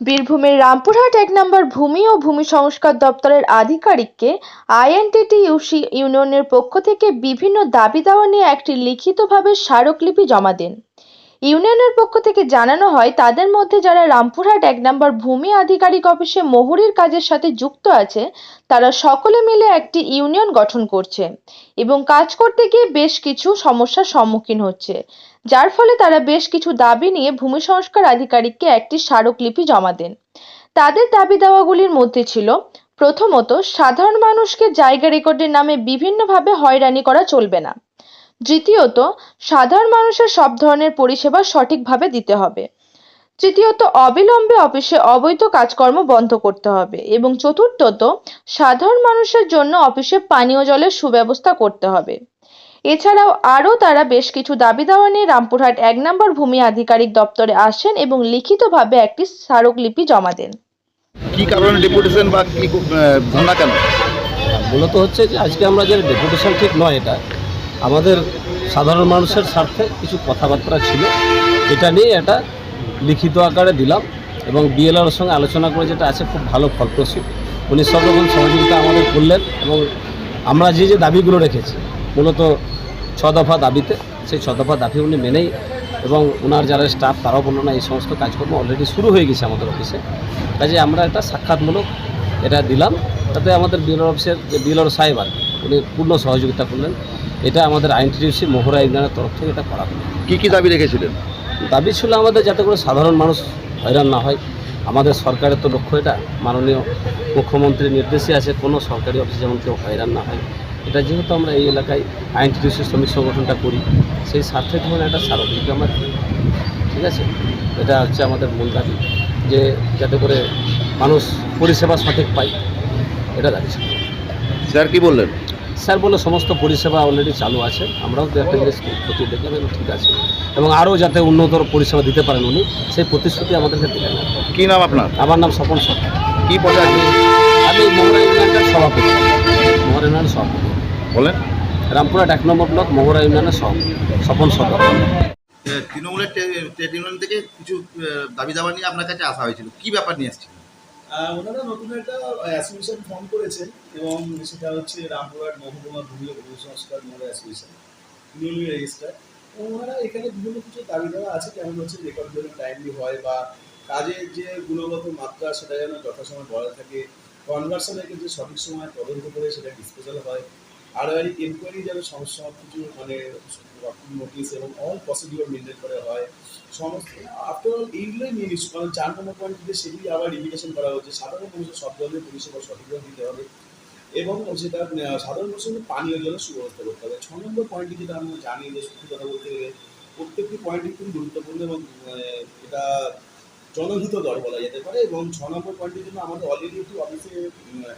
বীরভূমের রামপুরহাট এক নম্বর ভূমি ও ভূমি সংস্কার দপ্তরের আধিকারিককে আইএনটিটিইউসি ইউনিয়নের পক্ষ থেকে বিভিন্ন দাবি দাওয়া নিয়ে একটি লিখিতভাবে স্মারকলিপি জমা দেন। ইউনিয়নের পক্ষ থেকে জানানো হয়, তাদের মধ্যে যারা রামপুরহাট এক নম্বর ভূমি আধিকারিক অফিসে মোহরির কাজের সাথে যুক্ত আছে, তারা সকলে মিলে একটি ইউনিয়ন গঠন করছে এবং কাজ করতে গিয়ে বেশ কিছু সমস্যার সম্মুখীন হচ্ছে। যার ফলে তারা বেশ কিছু দাবি নিয়ে ভূমি সংস্কার আধিকারিককে একটি স্মারকলিপি জমা দেন। তাদের দাবি দেওয়াগুলির মধ্যে ছিল, প্রথমত, সাধারণ মানুষকে জায়গা রেকর্ডের নামে বিভিন্নভাবে হয়রানি করা চলবে না। দ্বিতীয়ত সাধারণ মানুষের সব ধরনের পরিষেবা সঠিকভাবে দিতে হবে। তৃতীয়ত অবিলম্বে অফিসে অবৈধ কাজকর্ম বন্ধ করতে হবে এবং চতুর্থত সাধারণ মানুষের জন্য অফিসে পানীয় জলের সুব্যবস্থা করতে হবে। এছাড়াও আরও তারা বেশ কিছু দাবি দাওয়া নিয়ে রামপুরহাট এক নম্বর ভূমি আধিকারিক দপ্তরে আসেন এবং লিখিতভাবে একটি স্মারকলিপি জমা দেন। কি কারণে ডেপুটেশন বা কি ধর্ণা কেন? মূলত হচ্ছে যে আজকে আমরা যে ডেপুটেশন ঠিক নয় এটা আমাদের সাধারণ মানুষের স্বার্থে কিছু কথাবার্তা ছিল। এটা নিয়ে এটা লিখিত আকারে দিলাম এবং বিএলআর সঙ্গে আলোচনা করে যেটা আছে খুব ভালো ফলপ্রসূ। উনি সব রকম সহযোগিতা আমাদের করলেন এবং আমরা যে যে দাবিগুলো রেখেছি মূলত ছ দফা দাবিতে সেই ছ দফা দাবি উনি মেনেই এবং ওনার যারা স্টাফ তারাও বলল না এই সমস্ত কাজকর্ম অলরেডি শুরু হয়ে গেছে আমাদের অফিসে কাজে আমরা একটা সাক্ষাৎমূলক এটা দিলাম। তাতে আমাদের বিএলআর অফিসের যে বিএলআর সাহেব আর কি, উনি পূর্ণ সহযোগিতা করলেন। এটা আমাদের আইনটিডিউসি মোহরা ইউনিয়নের তরফ থেকে এটা করা হলো। কী কি দাবি রেখেছিলেন? দাবি ছিল আমাদের যাতে করে সাধারণ মানুষ হয়রান না হয়। আমাদের সরকারের তো লক্ষ্য এটা। মাননীয় মুখ্যমন্ত্রীর নির্দেশে আছে কোনো সরকারি অফিসে যেমন কেউ হয়রান না হয়। এটা যেহেতু আমরা এই এলাকায় আইনটিডিউসি শ্রমিক সংগঠনটা করি সেই স্বার্থে ধরুন একটা স্মারকলিপি আমার ঠিক আছে? এটা হচ্ছে আমাদের মূল দাবি যে যাতে করে মানুষ পরিষেবা সঠিক পায়। এটা দাবি স্যার কি বললেন? স্যার বলে সমস্ত পরিষেবা অলরেডি চালু আছে আমরাও দু একটা জিনিস ক্ষতি দেখলাম এবং ঠিক আছে। এবং আরও যাতে উন্নতর পরিষেবা দিতে পারেন উনি সেই প্রতিশ্রুতি আমাদেরকে দিলেন কী নাম আপনার? আমার নাম স্বপন সরকার। কি পদে আমি মোহরা ইউনিয়নের সভাপতি। মোহরা ইউনিয়নের সভাপতি। বলেন। রামপুরহাট এক নম্বর ব্লক মোহরা ইউনিয়নের সভাপতি স্বপন সরকার। তৃণমূলের ট্রেড ইউনিয়ন থেকে কিছু দাবি দাবা নিয়ে আপনার কাছে আসা হয়েছিল। কী ব্যাপার নিয়ে এসেছিল? আহ, ওনারা নতুন একটা অ্যাসোসিয়েশন ফর্ম করেছেন এবং সেটা হচ্ছে রামপুরহাট মহকুমা ভূমি ও সংস্কার মোড় অ্যাসোসিয়েশন নিউলি রেজিস্টার ওনারা এখানে বিভিন্ন কিছু দাবি দেওয়া আছে, কেমন হচ্ছে রেকর্ড যেন টাইমলি হয় বা কাজের যে গুণগত মাত্রা সেটা যেন যথাসময় বলা থাকে। কনভার্সনের কিন্তু সঠিক সময় তদন্ত করে সেটা ডিসপোজাল হয়। আর এনকোয়ারি যেন সমস্যা সব কিছু মানে নোটিস এবং অল প্রসিডিওর মেনটেন করে হয়। সমস্ত আফটার এইগুলোই মেন ইস্যু কারণ চার নম্বর পয়েন্টে সেগুলি আবার রিভিটেশন করা হচ্ছে। সাধারণ মানুষের সব ধরনের পরিষেবা সঠিকভাবে দিতে হবে এবং সেটা সাধারণ মানুষের পানীয় জলের সুব্যবস্থা করতে হবে। ছ নম্বর পয়েন্টটি যেটা আমরা জানি যে সত্যি কথা বলতে গেলে প্রত্যেকটি পয়েন্টই খুব গুরুত্বপূর্ণ এবং এটা জনহিত দর বলা যেতে পারে এবং ছ নম্বর পয়েন্টের জন্য আমাদের অলরেডি একটি অফিসে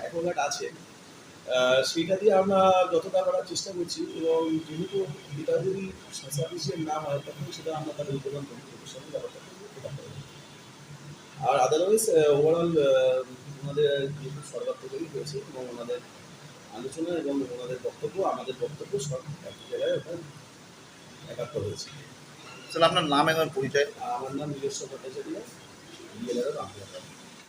অ্যাকোয়াগার্ড আছে। সেইটা দিয়ে আমরা যতটা করার চেষ্টা করছি এবং যেহেতু এটা যদি সাফিসিয়েন্ট না হয় তখন সেটা আমরা তাদের উদ্বোধন করি ব্যাপারটা আর আদারওয়াইজ ওভারঅল ওনাদের যেহেতু সরকার সর্বাত্মকই হয়েছে এবং ওনাদের আলোচনা এবং ওনাদের বক্তব্য আমাদের বক্তব্য সব এক জায়গায় ওটা একাত্ম হয়েছে। স্যার আপনার নাম এবং পরিচয়? আমার নাম নিজস্ব ভট্টাচার্য বিএলআর রামপুরা